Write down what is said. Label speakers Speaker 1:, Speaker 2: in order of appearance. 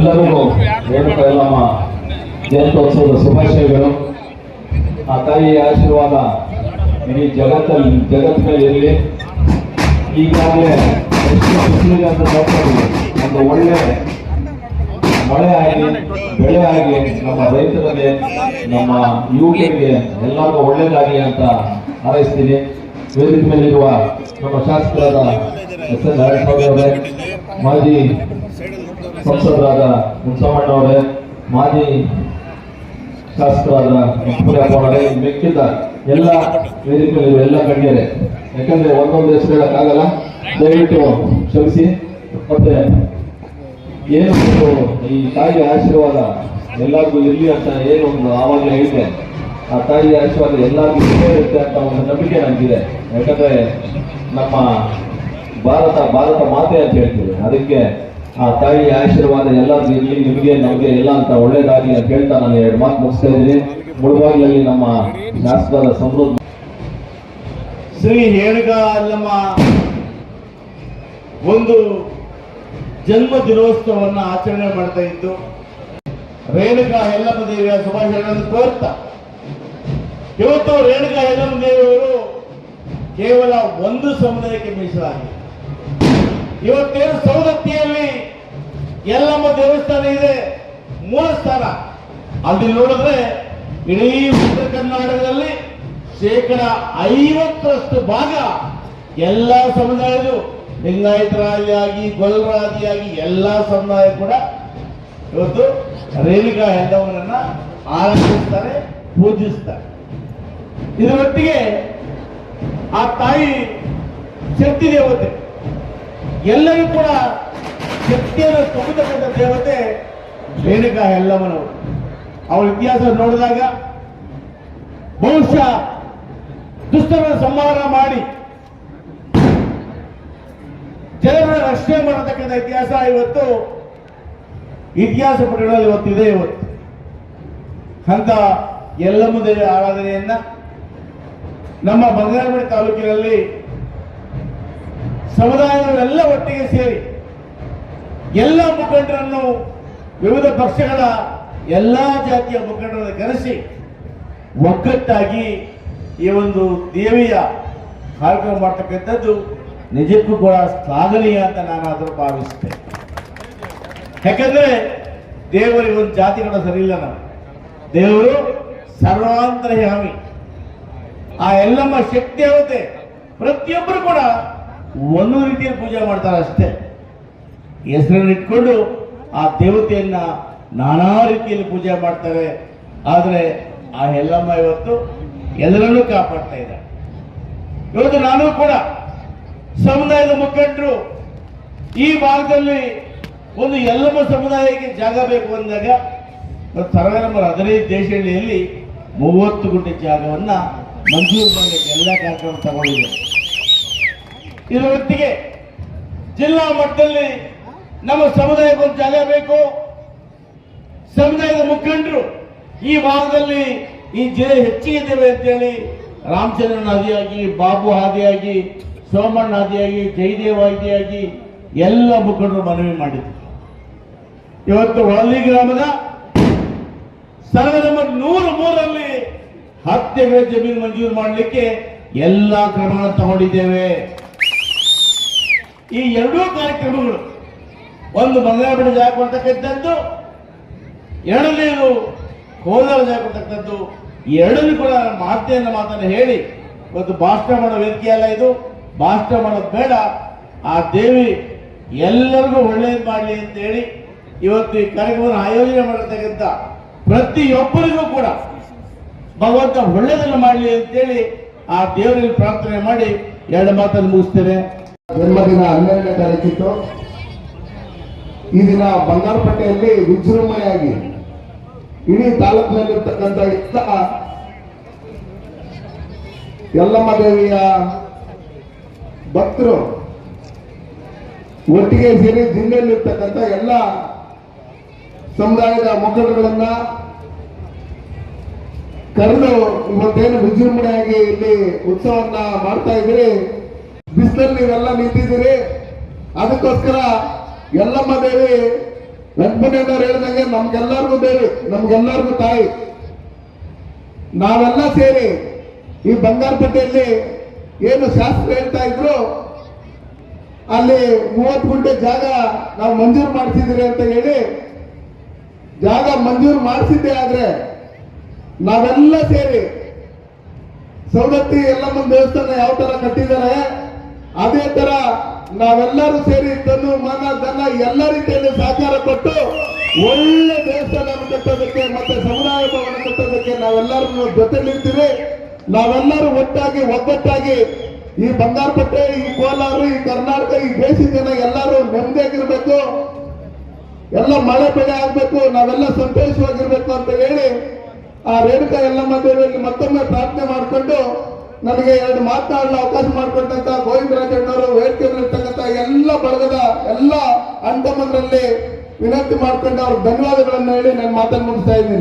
Speaker 1: ಎಲ್ಲರಿಗೂ ರೇಣುಕ ಯಲ್ಲಮ್ಮ ಜಯಂತ್ಯೋತ್ಸವದ ಶುಭಾಶಯಗಳು. ಆ ತಾಯಿಯ ಆಶೀರ್ವಾದ ಇಡೀ ಜಗತ್ತಲ್ಲಿ ಜಗತ್ತಿನಲ್ಲಿ ಇರಲಿ. ಈಗಾಗಲೇ ಒಂದು ಒಳ್ಳೆ ಮಳೆ ಆಗಿ, ಬೆಳೆ ಆಗಿ ನಮ್ಮ ರೈತರಿಗೆ, ನಮ್ಮ ಯುವಕರಿಗೆ ಎಲ್ಲರಿಗೂ ಒಳ್ಳೇದಾಗಿ ಅಂತ ಹಾರೈಸ್ತೀನಿ. ವೇದಿಕೆ ಮೇಲಿರುವ ನಮ್ಮ ಶಾಸಕರಾದ ಎಸ್ ಎನ್ ನಾರಾಯಣಸ್ವಾಮಿ ಅವರೇ, ಮಾಜಿ ಸಂಸದರಾದ ಮುನ್ಸಮಣ್ಣ ಅವರೇ ಮಾಜಿ ಶಾಸಕರಾದ ಅವರೇ ಮೆಚ್ಚಿದ ಎಲ್ಲ ವೇದಿಕೆಗಳಿವೆ ಎಲ್ಲ ಗಣ್ಯರೇ, ಯಾಕಂದ್ರೆ ಒಂದೊಂದು ಹೆಸರು ಹೇಳಕ್ಕಾಗಲ್ಲ, ದಯವಿಟ್ಟು ಕ್ಷಮಿಸಿ. ಮತ್ತೆ ಏನು ಈ ತಾಯಿಯ ಆಶೀರ್ವಾದ ಎಲ್ಲರಿಗೂ ಇರಲಿ ಅಂತ ಏನು ಒಂದು ಆವಾಗಲೇ ಹೇಳಿದೆ ಆ ತಾಯಿಯ ಆಶೀರ್ವಾದ ಎಲ್ಲರಿಗೂ ಇರುತ್ತೆ ಅಂತ ಒಂದು ನಂಬಿಕೆ ನನಗಿದೆ ಯಾಕಂದ್ರೆ ನಮ್ಮ ಭಾರತ ಭಾರತ ಮಾತೆ ಅಂತ ಹೇಳ್ತೀವಿ. ಅದಕ್ಕೆ ಆ ತಾಯಿ ಆಶೀರ್ವಾದ ಎಲ್ಲ ಇರಲಿ, ನಿಮಗೆ, ನಮಗೆ ಎಲ್ಲ ಅಂತ ಒಳ್ಳೇದಾಗಲಿ ಅಂತ ಹೇಳ್ತಾ ನಾನು ಎರಡು ಮಾತು ಮುಗಿಸ್ತಾ ಇದ್ದೀನಿ. ಮುಳುಬಾಗಿಲಲ್ಲಿ ನಮ್ಮ ಶಾಸಕರ ಸಮೃದ್ಧ
Speaker 2: ಶ್ರೀ ರೇಣುಕಾ ಅಲ್ಲಮ್ಮ ಒಂದು ಜನ್ಮ ದಿನೋತ್ಸವವನ್ನು ಆಚರಣೆ ಮಾಡ್ತಾ ಇದ್ದು, ರೇಣುಕಾ ಎಲ್ಲಮ್ಮ ದೇವಿಯ ಶುಭಾಶಯಗಳನ್ನು ಕೋರ್ತಾ, ಇವತ್ತು ರೇಣುಕಾ ಎಲ್ಲಮ್ಮ ದೇವಿಯವರು ಕೇವಲ ಒಂದು ಸಮುದಾಯಕ್ಕೆ ಮೀಸಲಾಗಿದೆ. ಇವತ್ತೇನು ಸೌದತ್ತಿಯಲ್ಲಿ ಯಲ್ಲಮ್ಮ ದೇವಸ್ಥಾನ ಇದೆ. ಮೂಲ ಸ್ಥಾನ. ಅಲ್ಲಿ ನೋಡಿದ್ರೆ ಇಡೀ ಉತ್ತರ ಕರ್ನಾಟಕದಲ್ಲಿ ಶೇಕಡ ಐವತ್ತರಷ್ಟು ಭಾಗ ಎಲ್ಲ ಸಮುದಾಯದ ಲಿಂಗಾಯತರಾದಿಯಾಗಿ ಗೊಲ್ಲರಾದಿಯಾಗಿ ಎಲ್ಲ ಸಮುದಾಯ ಕೂಡ ಇವತ್ತು ರೇಣುಕಾ ಹೆಂಡವನನ್ನ ಆರಾಧಿಸ್ತಾರೆ, ಪೂಜಿಸ್ತಾರೆ. ಇದರೊಟ್ಟಿಗೆ ಆ ತಾಯಿ ಶಕ್ತಿ ದೇವತೆ ಎಲ್ಲರೂ ಕೂಡ ಶಕ್ತಿಯನ್ನು ತುಂಬತಕ್ಕಂಥ ದೇವತೆ ರೇಣುಕಾ ಎಲ್ಲವನು ಅವಳ ಇತಿಹಾಸ ನೋಡಿದಾಗ ಬಹುಶಃ ದುಷ್ಟರ ಸಂಹಾರ ಮಾಡಿ ಜನರ ರಕ್ಷಣೆ ಮಾಡತಕ್ಕಂಥ ಇತಿಹಾಸ ಇವತ್ತು, ಇತಿಹಾಸ ಪುಟಗಳಲ್ಲಿ ಇವತ್ತಿದೆ ಇವತ್ತು. ಅಂತ ದೇವಿ ಆರಾಧನೆಯನ್ನ ನಮ್ಮ ಬಂಗಾರಪೇಟೆ ತಾಲೂಕಿನಲ್ಲಿ ಸಮುದಾಯಗಳೆಲ್ಲ ಒಟ್ಟಿಗೆ ಸೇರಿ ಎಲ್ಲ ಮುಖಂಡರನ್ನು ವಿವಿಧ ಪಕ್ಷಗಳ ಎಲ್ಲ ಜಾತಿಯ ಮುಖಂಡರನ್ನು ಕರೆಸಿ ಒಗ್ಗಟ್ಟಾಗಿ ಈ ಒಂದು ದೇವಿಯ ಕಾರ್ಯಕ್ರಮ ಮಾಡ್ತಕ್ಕಂಥದ್ದು ನಿಜಕ್ಕೂ ಕೂಡ ಶ್ಲಾಘನೀಯ ಅಂತ ನಾನು ಅದನ್ನು ಭಾವಿಸ್ತೇನೆ ಯಾಕಂದ್ರೆ ದೇವರಿಗೆ ಒಂದು ಜಾತಿಗಳ ಸರಿ ಇಲ್ಲ ನಾವು ದೇವರು ಸರ್ವಾಂತರ್ಯಾಮಿ ಆ ಎಲ್ಲಮ್ಮ ಶಕ್ತಿ ಆಗುತ್ತೆ. ಪ್ರತಿಯೊಬ್ಬರು ಕೂಡ ಒಂದು ರೀತಿಯಲ್ಲಿ ಪೂಜೆ ಮಾಡ್ತಾರೆ ಅಷ್ಟೇ. ಹೆಸರನ್ನು ಇಟ್ಕೊಂಡು ಆ ದೇವತೆಯನ್ನ ನಾನಾ ರೀತಿಯಲ್ಲಿ ಪೂಜೆ ಮಾಡ್ತಾರೆ. ಆದರೆ ಆ ಎಲ್ಲಮ್ಮ ಇವತ್ತು ಎಲ್ಲರನ್ನೂ ಕಾಪಾಡ್ತಾ ಇದ್ದಾರೆ ಇವತ್ತು ನಾನು ಕೂಡ ಸಮುದಾಯದ ಮುಖಂಡರು ಈ ಭಾಗದಲ್ಲಿ ಒಂದು ಎಲ್ಲಮ್ಮ ಸಮುದಾಯಕ್ಕೆ ಜಾಗ ಬೇಕು ಅಂದಾಗ ಸರ್ವೆ ನಂಬರ್ ಹದಿನೈದು ದೇಶಹಳ್ಳಿಯಲ್ಲಿ ಮೂವತ್ತು ಗುಂಟೆ ಜಾಗವನ್ನ ಮಂಜೂರು ಮಾಡಲಿಕ್ಕೆ ಎಲ್ಲ ಕಾರ್ಯಕ್ರಮ ತಗೊಂಡಿದೆ ಇದರೊಟ್ಟಿಗೆ ಜಿಲ್ಲಾ ಮಟ್ಟದಲ್ಲಿ ನಮ್ಮ ಸಮುದಾಯಕ್ಕೆ ಒಂದು ಜಾಗ ಬೇಕು. ಸಮುದಾಯದ ಮುಖಂಡರು ಈ ಭಾಗದಲ್ಲಿ ಈ ಜಿಲ್ಲೆ ಹೆಚ್ಚಿಗೆ ಅಂತ ಅಂತೇಳಿ ರಾಮಚಂದ್ರನ ಹಾದಿಯಾಗಿ, ಬಾಬು ಆದಿಯಾಗಿ ಸೋಮಣ್ಣ ಹಾದಿಯಾಗಿ, ಜಯದೇವ ಹಾದಿಯಾಗಿ ಎಲ್ಲ ಮುಖಂಡರು ಮನವಿ ಮಾಡಿದ್ರು. ಇವತ್ತು ಹೊಳಲಿ ಗ್ರಾಮದ ಸರ್ವೆ ನಂಬರ್ ನೂರ ಮೂರಲ್ಲಿ ಹತ್ತು ಜಮೀನು ಮಂಜೂರು ಮಾಡಲಿಕ್ಕೆ ಎಲ್ಲ ಕ್ರಮಗಳನ್ನು ತಗೊಂಡಿದ್ದೇವೆ. ಈ ಎರಡೂ ಕಾರ್ಯಕ್ರಮಗಳು ಒಂದು ಬಂಗಾರಪೇಟೆ ಜಾಗ ಕೊಡ್ತಕ್ಕಂಥದ್ದು ಎರಡನೇದು ಕೋಲಾರ ಜಾಗ ಕೊಡ್ತಕ್ಕಂಥದ್ದು ಎರಡನೇ ಕೂಡ ಮಾತೆಯನ್ನು ಮಾತನ್ನು ಹೇಳಿ, ಇವತ್ತು ಭಾಷಣ ಮಾಡೋ ವೇದಿಕೆ ಅಲ್ಲ ಇದು. ಭಾಷಣ ಮಾಡೋದು ಬೇಡ. ಆ ದೇವಿ ಎಲ್ಲರಿಗೂ ಒಳ್ಳೇದು ಮಾಡಲಿ ಅಂತ ಹೇಳಿ ಇವತ್ತು ಈ ಕಾರ್ಯಕ್ರಮವನ್ನು ಆಯೋಜನೆ ಮಾಡತಕ್ಕಂಥ ಪ್ರತಿಯೊಬ್ಬರಿಗೂ ಕೂಡ ಭಗವಂತ ಒಳ್ಳೆಯದನ್ನು ಮಾಡಲಿ ಅಂತೇಳಿ ಆ ದೇವರಲ್ಲಿ ಪ್ರಾರ್ಥನೆ ಮಾಡಿ ಎರಡು ಮಾತನ್ನು ಮುಗಿಸ್ತೇವೆ
Speaker 3: ಜನ್ಮದಿನ ಹನ್ನೆರಡನೇ ತಾರೀಕಿತ್ತು. ಈ ದಿನ ಬಂಗಾರಪೇಟೆಯಲ್ಲಿ ವಿಜೃಂಭಣೆಯಾಗಿ ಇಡೀ ತಾಲೂಕಿನಲ್ಲಿರ್ತಕ್ಕಂಥ ಎಲ್ಲ ಯಲ್ಲಮ್ಮ ದೇವಿಯ ಭಕ್ತರು ಒಟ್ಟಿಗೆ ಸೇರಿ ಜಿಲ್ಲೆಯಲ್ಲಿರ್ತಕ್ಕಂಥ ಎಲ್ಲ ಸಮುದಾಯದ ಮುಖಂಡಗಳನ್ನ ಕರೆದು ಇವತ್ತೇನು ವಿಜೃಂಭಣೆಯಾಗಿ ಇಲ್ಲಿ ಉತ್ಸವವನ್ನ ಮಾಡ್ತಾ ಇದ್ದೀರಿ? ಬಿಸಿಲಲ್ಲಿ ನೀವೆಲ್ಲ ನಿಂತಿದ್ದೀರಿ? ಅದಕ್ಕೋಸ್ಕರ ಎಲ್ಲಮ್ಮ ದೇವಿ ವೆಂಕಟೇಶ್ವರ ಹೇಳಿದಂಗೆ ನಮ್ಗೆಲ್ಲರಿಗೂ ದೇವಿ ನಮ್ಗೆಲ್ಲರಿಗೂ ತಾಯಿ. ನಾವೆಲ್ಲ ಸೇರಿ ಈ ಬಂಗಾರಪಟ್ಟೆಯಲ್ಲಿ ಏನು ಶಾಸ್ತ್ರ ಹೇಳ್ತಾ ಇದ್ರು, ಅಲ್ಲಿ ಮೂವತ್ತು ಗುಂಟೆ ಜಾಗ ನಾವು ಮಂಜೂರು ಮಾಡಿಸಿದ್ರಿ ಅಂತ ಹೇಳಿ, ಜಾಗ ಮಂಜೂರು ಮಾಡಿಸಿದ್ದೆ ಆದ್ರೆ ನಾವೆಲ್ಲ ಸೇರಿ ಸವದತ್ತಿ ಎಲ್ಲಮ್ಮನ ದೇವಸ್ಥಾನ ಯಾವ ತರ ಕಟ್ಟಿದ್ದಾರೆ, ಅದೇ ತರ ನಾವೆಲ್ಲರೂ ಸೇರಿ ತನ್ನ ಮನ, ಧನ ಎಲ್ಲ ರೀತಿಯಲ್ಲಿ ಸಹಕಾರ ಕೊಟ್ಟು ಒಳ್ಳೆ ದೇವಸ್ಥಾನ ಕಟ್ಟೋದಕ್ಕೆ ಮತ್ತೆ ಸಮುದಾಯ ಭವನ ಕಟ್ಟೋದಕ್ಕೆ ನಾವೆಲ್ಲರೂ ಜೊತೆಲಿರ್ತೀವಿ ನಾವೆಲ್ಲರೂ ಒಟ್ಟಾಗಿ, ಒಗ್ಗಟ್ಟಾಗಿ ಈ ಬಂಗಾರಪಟ್ಟೆ, ಈ ಕೋಲಾರ, ಈ ಕರ್ನಾಟಕ, ಈ ದೇಶದ ಜನ ಎಲ್ಲರೂ ನೆಮ್ಮದಿಯಾಗಿರ್ಬೇಕು. ಎಲ್ಲ ಮಳೆ ಬೆಳೆ ಆಗ್ಬೇಕು, ನಾವೆಲ್ಲ ಸಂತೋಷವಾಗಿರ್ಬೇಕು ಅಂತ ಹೇಳಿ ಆ ರೇಣುಕಾ ಎಲ್ಲ ದೇವಿಯಲ್ಲಿ ಮತ್ತೊಮ್ಮೆ ಪ್ರಾರ್ಥನೆ ಮಾಡಿಕೊಂಡು ನನಗೆ ಎರಡು ಮಾತನಾಡಲು ಅವಕಾಶ ಮಾಡಿಕೊಟ್ಟಂತ ಗೋವಿಂದರಾಜಣ್ಣವರು ವೇದಿಕೆಯಲ್ಲಿರ್ತಕ್ಕಂಥ ಎಲ್ಲ ಬಳಗದ ಎಲ್ಲ ಅಣ್ತಮ್ಮಂದ್ರಲ್ಲಿ ವಿನಂತಿ ಮಾಡ್ಕೊಂಡು ಅವ್ರ ಧನ್ಯವಾದಗಳನ್ನು ಹೇಳಿ ನಾನು ಮಾತನ್ನು ಮುಗಿಸ್ತಾ ಇದ್ದೀನಿ.